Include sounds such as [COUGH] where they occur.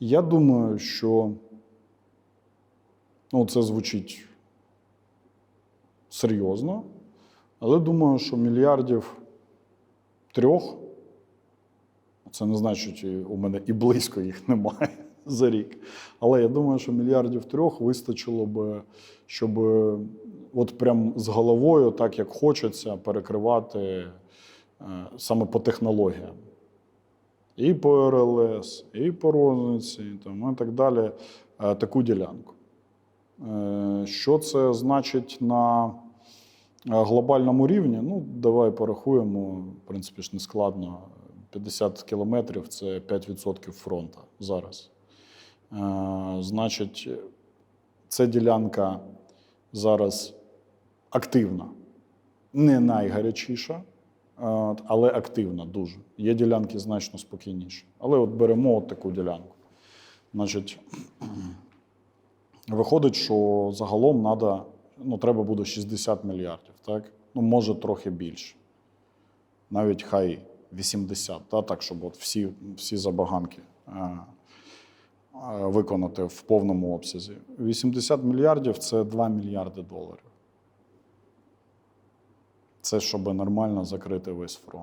Я думаю, що ну, це звучить серйозно, але думаю, що мільярдів трьох, це не значить, у мене і близько їх немає [LAUGHS] за рік. Але я думаю, що мільярдів трьох вистачило б, щоб от прям з головою, так як хочеться, перекривати е, саме по технологіям. І по РЛС, і по розниці, там, і так далі, е, таку ділянку. Е, Що це значить на е, глобальному рівні? Ну, давай порахуємо, в принципі ж не складно. 50 кілометрів це 5% фронту зараз. Значить, ця ділянка зараз активна, не найгарячіша, але активна дуже. Є ділянки значно спокійніші. Але от беремо от таку ділянку. Значить, виходить, що загалом надо, ну, треба буде 60 мільярдів, так? Ну, може, трохи більше. Навіть хай 80, та, так, щоб от всі, всі забаганки е, е, виконати в повному обсязі. 80 мільярдів це 2 мільярди доларів. Це щоб нормально закрити весь фронт.